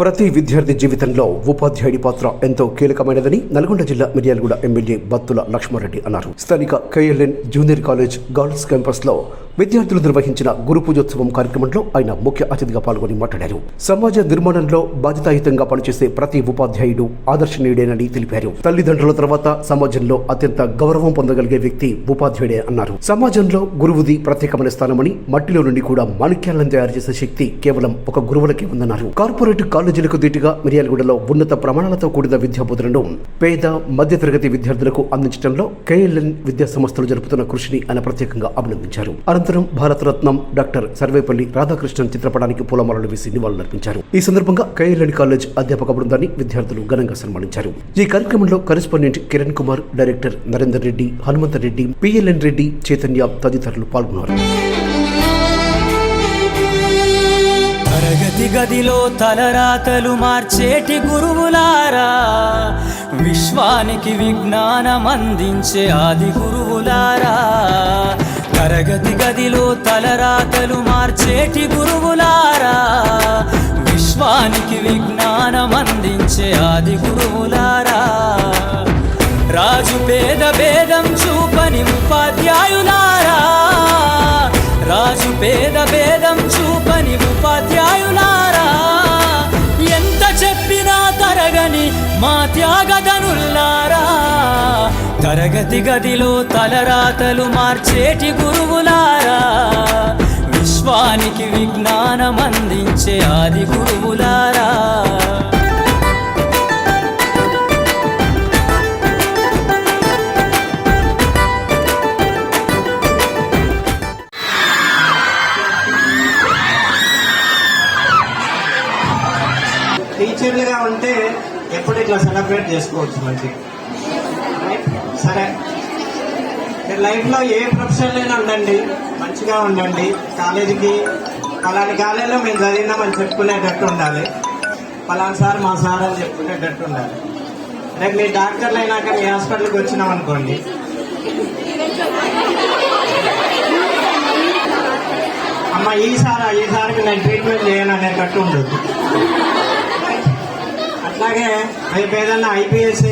ప్రతి విద్యార్థి జీవితంలో ఉపాధ్యాయుడి పాత్ర ఎంతో కీలకమైనదని నల్గొండ జిల్లా మిర్యాలగూడ ఎమ్మెల్యే బత్తుల లక్ష్మారెడ్డి అన్నారు. స్థానిక కేఎల్ఎన్ జూనియర్ కాలేజ్ గర్ల్స్ క్యాంపస్లో విద్యార్థులు నిర్వహించిన గురు పూజోత్సవం కార్యక్రమంలో ఆయన ముఖ్య అతిథిగా పాల్గొని మాట్లాడారు. సమాజ నిర్మాణంలో బాధ్యతాయుతంగా పనిచేసే ప్రతి ఉపాధ్యాయుడు ఆదర్శనీయుడేనని తెలిపారు. తల్లిదండ్రుల తర్వాత సమాజంలో అత్యంత గౌరవం పొందగలిగే వ్యక్తి ఉపాధ్యాయుడే అన్నారు. సమాజంలో గురువుది ప్రత్యేకమైన స్థానమని మట్టిలో నుండి కూడా మాణిక్యాలను తయారు చేసే శక్తి కేవలం ఒక గురువులకే ఉందన్నారు. కార్పొరేట్ కాలేజీలకు దీటుగా మిర్యాలగూడలో ఉన్నత ప్రమాణాలతో కూడిన విద్యా బోధనను పేద మధ్యతరగతి విద్యార్థులకు అందించడంలో కేఎల్ఎన్ విద్యా సంస్థలు జరుపుతున్న కృషిని ఆయన ప్రత్యేకంగా అభినందించారు. అనంతరం భారతరత్నం డాక్టర్ సర్వేపల్లి రాధాకృష్ణన్ చిత్రపటానికి పూలమాలలు వేసి నివాళులర్పించారు ఈ సందర్భంగా కేఎల్ఎన్ కాలేజ్ అధ్యాపక బృందాన్ని విద్యార్థులు ఘనంగా సన్మానించారు. ఈ కార్యక్రమంలో correspondent Kiran Kumar director Narender Reddy Hanumantha Reddy PLN Reddy Chaitanya తదితరులు పాల్గొన్నారు. తరగతి గదిలో తలరాతలు మార్చేటి గురువులారా విశ్వానికి విజ్ఞానం అందించే ఆది గురువులారా. తరగతి గదిలో తలరాతలు మార్చేటి గురువులారా. విశ్వానికి విజ్ఞానం అందించే ఆది గురువులారా. రాజు పేద భేదం చూపని ఉపాధ్యాయులారా. రాజు పేద భేదం చూపని ఉపాధ్యాయులారా. ఎంత చెప్పినా తరగని మా త్యాగదనుల్లారా తరగతి గదిలో తలరాతలు మార్చేటి గురువులారా. విశ్వానికి విజ్ఞానం అందించే ఆది గురువులారా. టీచర్లుగా ఉంటే ఎప్పుడు ఇట్లా సెలబ్రేట్ చేసుకోవచ్చు మంచిగా? సరే. మీరు లైఫ్లో ఏ ప్రొఫెషన్లైనా అయినా ఉండండి. మంచిగా ఉండండి. కాలేజీకి పలాని కాలేజీలో మేము చదివినామని చెప్పుకునేటట్టు ఉండాలి. పలానా సార్ మా సార్ అని చెప్పుకునేటట్టు ఉండాలి. రేపు మీ డాక్టర్లు అయినాక మీ హాస్పిటల్కి వచ్చినాం అనుకోండి అమ్మ ఈ ఈసారికి నేను ట్రీట్మెంట్ చేయను అనేటట్టు ఉండదు అట్లాగే రేపు ఏదన్నా ఐపీఎస్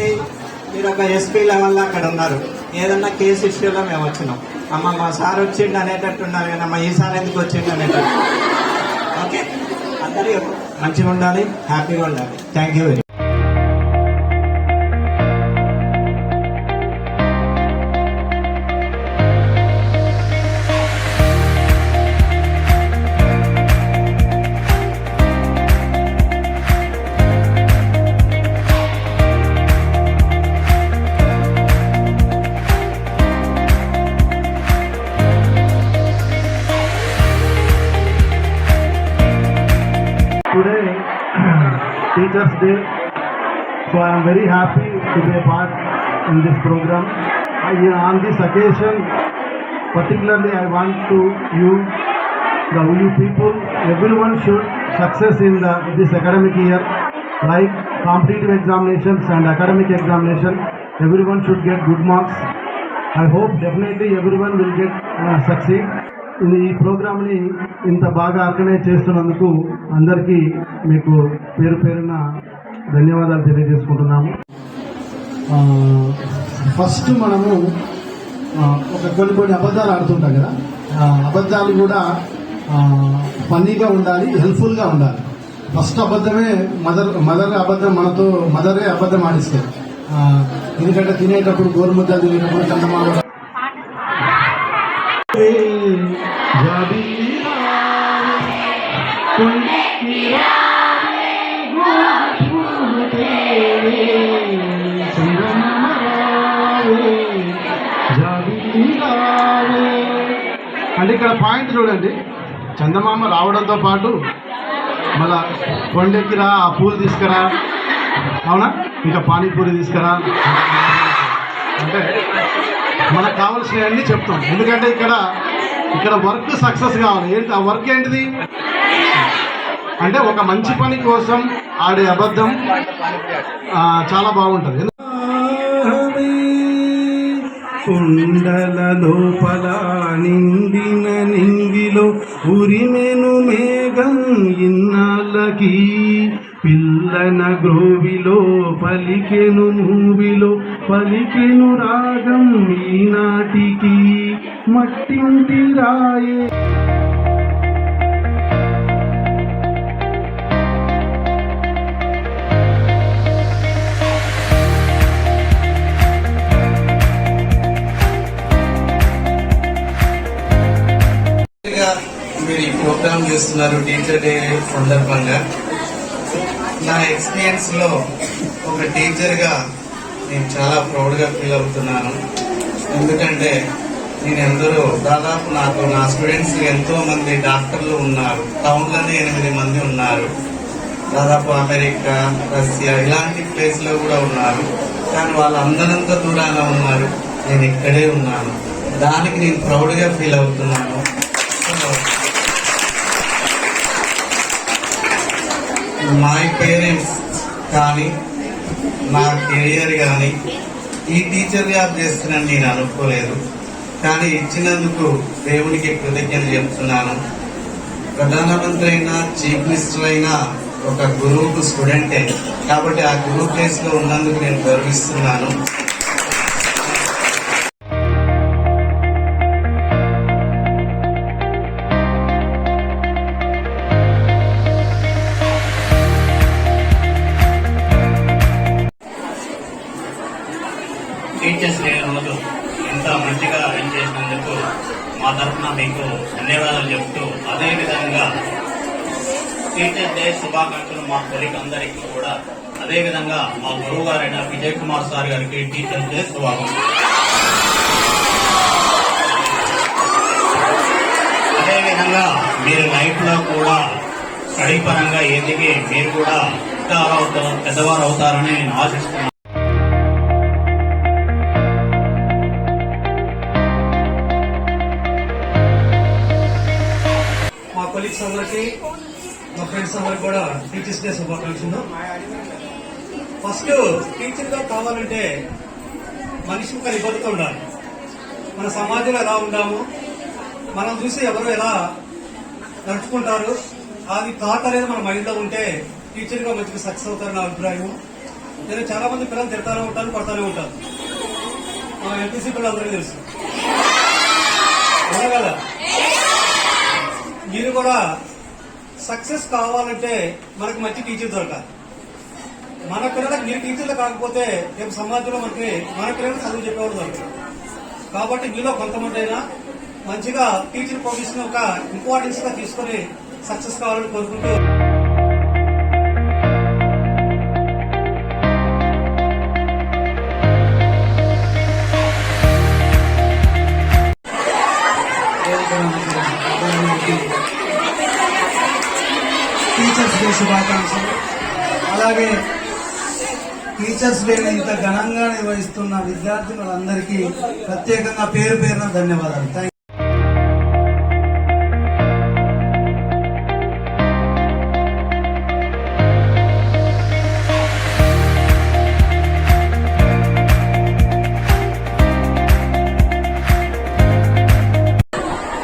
మీరు ఒక ఎస్పీ లెవెల్లో అక్కడ ఉన్నారు. ఏదన్నా కేసు ఇష్యూలో మేము వచ్చినాం. అమ్మ మా సార్ వచ్చిండు అనేటట్టు ఉన్నారు కానీ అమ్మ ఈ సార్ ఎందుకు వచ్చిండు అనేటట్టు. ఓకే అందరూ మంచిగా ఉండాలి హ్యాపీగా ఉండాలి. Thank you very teachers day so i am very happy to be a part in this program I, on this occasion particularly i want to you the you people everyone should success in the this academic year like competitive examinations and academic examination everyone should get good marks i hope definitely everyone will get uh, succeed ఈ ప్రోగ్రామ్ని ఇంత బాగా organise చేస్తున్నందుకు అందరికీ మీకు పేరు పేరున ధన్యవాదాలు తెలియజేసుకుంటున్నాము. ఫస్ట్ మనము ఒక కొన్ని కొన్ని అబద్ధాలు ఆడుతుంటాం కదా. అబద్ధాలు కూడా ఫన్నీగా ఉండాలి హెల్ప్ఫుల్గా ఉండాలి. ఫస్ట్ అబద్ధమే మదర్ మదర్ అబద్ధం మనతో మదరే అబద్ధం ఆడిస్తారు ఎందుకంటే తినేటప్పుడు గోరుముద్ద తినేటప్పుడు చందమామ. అంటే ఇక్కడ పాయింట్ చూడండి. చందమామ రావడంతో పాటు మళ్ళా కొండెక్కిరా ఆ పూలు తీసుకురా. అవునా? ఇంకా పానీపూరి తీసుకురా. అంటే మనకు కావాల్సినవన్నీ చెప్తాం. ఎందుకంటే ఇక్కడ ఇక్కడ వర్క్ సక్సెస్ కావాలి. ఏంటి? ఆ వర్క్ ఏంటిది? అంటే ఒక మంచి పని కోసం ఆడే అబద్ధం చాలా బాగుంటుంది. కుండల లోపల నిండిన నింగిలో ఉరిమెను మేఘం ఇన్నాళ్ళకి పిల్లన గ్రోవిలో పలికెను మూవిలో పలికెను రాగం ఈనాటికి మట్టింటి రాయే Yeah. మీరు ఈ ప్రోగ్రామ్ చేస్తున్నారు టీచర్ డే సందర్భంగా. నా ఎక్స్పీరియన్స్లో ఒక టీచర్గా నేను చాలా ప్రౌడ్గా ఫీల్ అవుతున్నాను. ఎందుకంటే నేను ఎందరో దాదాపు నాకు నా స్టూడెంట్స్ ఎంతో మంది డాక్టర్లు ఉన్నారు. టౌన్లోనే ఎనిమిది మంది ఉన్నారు. దాదాపు అమెరికా రష్యా ఇలాంటి ప్లేస్లో కూడా ఉన్నారు. కానీ వాళ్ళందరంత దూరాన ఉన్నారు. నేను ఇక్కడే ఉన్నాను. దానికి నేను ప్రౌడ్గా ఫీల్ అవుతున్నాను సో, మై పేరెంట్స్ కానీ నా కెరియర్ కానీ ఈ టీచర్ జాబ్ చేస్తున్నాను నేను అనుకోలేదు. కానీ ఇచ్చినందుకు దేవునికి కృతజ్ఞత చెప్తున్నాను. ప్రధానమంత్రి అయినా చీఫ్ మినిస్టర్ అయినా ఒక గురువుకు స్టూడెంటే కాబట్టి ఆ గురువు ప్లేస్లో ఉన్నందుకు నేను గర్విస్తున్నాను. టీచర్స్ డే శుభాకాంక్షలు మా తల్లికి అందరికీ కూడా. అదే విధంగా మా గురువు గారైన విజయ్ కుమార్ సార్ గారికి టీచర్స్ డే శుభాకాంక్షలు. అదేవిధంగా మీరు లైఫ్లో కూడా స్టడీ పరంగా ఎదిగి మీరు కూడా పెద్దవారు అవుతారు పెద్దవారు అవుతారని నేను ఆశిస్తున్నాను. మా కొలీగ్స్ అందరికీ మా ఫ్రెండ్స్ అందరు కూడా టీచర్స్ డే శుభాకాంక్షలు. ఫస్ట్ టీచర్గా కావాలంటే మనిషి ఒక నిబద్ధత ఉండాలి. మన సమాజంలో ఎలా ఉండాము మనం చూసి ఎవరు ఎలా నడుచుకుంటారు? అది థాట్ అనేది మన మైండ్లో ఉంటే టీచర్గా మంచిగా సక్సెస్ అవుతారు నా అభిప్రాయం నేను చాలా మంది పిల్లలు తిడతానే ఉంటాను పడతానే ఉంటాను మా ఎంపీసీ పిల్లలు అందరికీ తెలుసు. కదా? మీరు కూడా సక్సెస్ కావాలంటే మనకు మంచి టీచర్ దొరకాలి. మన పిల్లలకు మీరు టీచర్లు కాకపోతే రేపు సమాజంలో మనకి మన పిల్లలకు చదువు చెప్పేవారు దొరకదు కాబట్టి మీలో కొంతమంది అయినా మంచిగా టీచర్ ప్రొఫెషన్ ఒక ఇంపార్టెన్స్గా తీసుకొని సక్సెస్ కావాలని కోరుకుంటూ శుభాకాంక్షలు. అలాగే టీచర్స్ డే ఇంత ఘనంగా నిర్వహిస్తున్న విద్యార్థులందరికీ ప్రత్యేకంగా పేరు పేరున ధన్యవాదాలు. Thank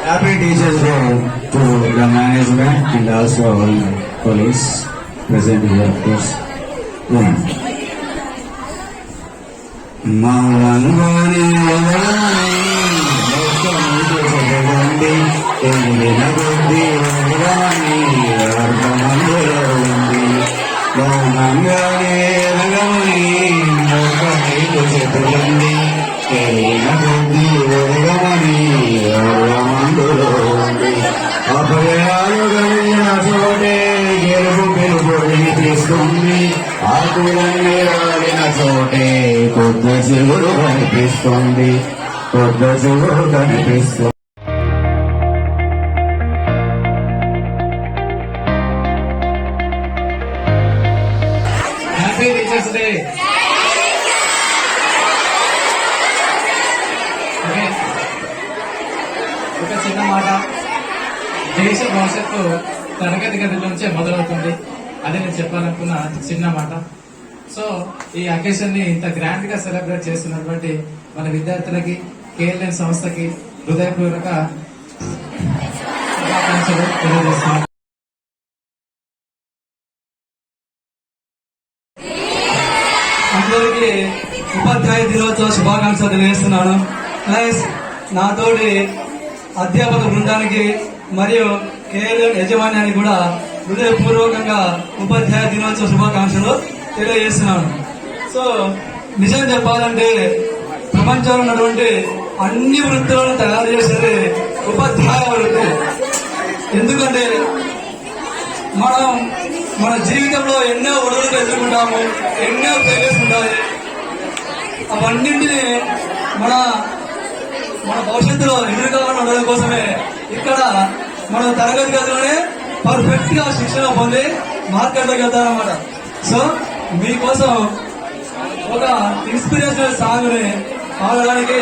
Happy Teachers Day to the management and also all police, Brazilian Air Force One. Now ఆకులన్నీ చోటే కొత్త చిగురు కనిపిస్తుంది కొత్త చిగురు కనిపిస్తుంది హ్యాపీ టీచర్స్ డే ఒక చిన్న మాట. దేశ భవిష్యత్తు తరగతి గది నుంచే మొదలవుతుంది. అది నేను చెప్పాలనుకున్న చిన్న మాట. సో ఈ అకేషన్ని ఇంత గ్రాండ్గా సెలబ్రేట్ చేస్తున్నటువంటి మన విద్యార్థులకి కేఎల్ఎన్ సంస్థకి హృదయపూర్వక శుభాకాంక్షలు తెలియజేస్తున్నాను. అందరికీ ఉపాధ్యాయ దినోత్సవ శుభాకాంక్షలు తెలియజేస్తున్నాను. ప్లస్ నాతోటి అధ్యాపక బృందానికి మరియు కేఎల్ఎన్ యజమాన్యానికి కూడా హృదయపూర్వకంగా ఉపాధ్యాయ దినోత్సవ శుభాకాంక్షలు తెలియజేస్తున్నాను. సో నిజం చెప్పాలంటే ప్రపంచంలో ఉన్నటువంటి అన్ని వృత్తులను తయారు చేసేది ఉపాధ్యాయ వృత్తి. ఎందుకంటే మనం మన జీవితంలో ఎన్నో ఒడుగులు ఎదుర్కొంటాము ఎన్నో ఫెయిల్యూర్స్ ఉంటాయి. అవన్నింటినీ మన మన భవిష్యత్తులో ఎదుర్కోవాలని ఉండడం కోసమే ఇక్కడ మన తరగతి గదిలోనే పర్ఫెక్ట్గా శిక్షణ పొంది మార్కెట్లోకి వెళ్తారన్నమాట. సో మీకోసం ఒక ఇన్స్పిరేషనల్ సాంగ్ని పాడడానికి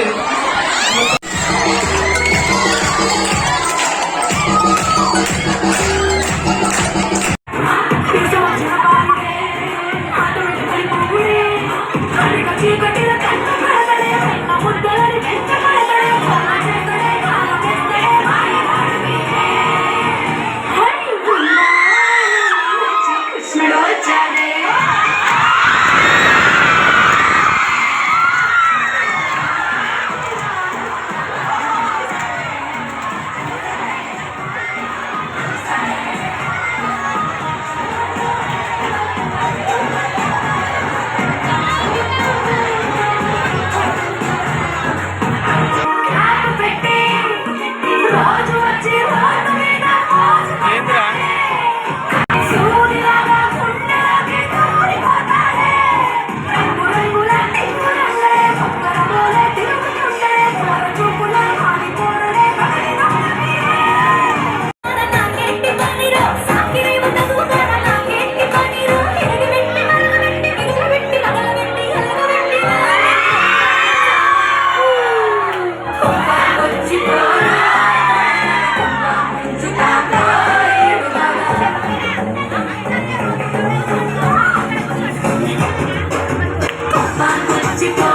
Keep on.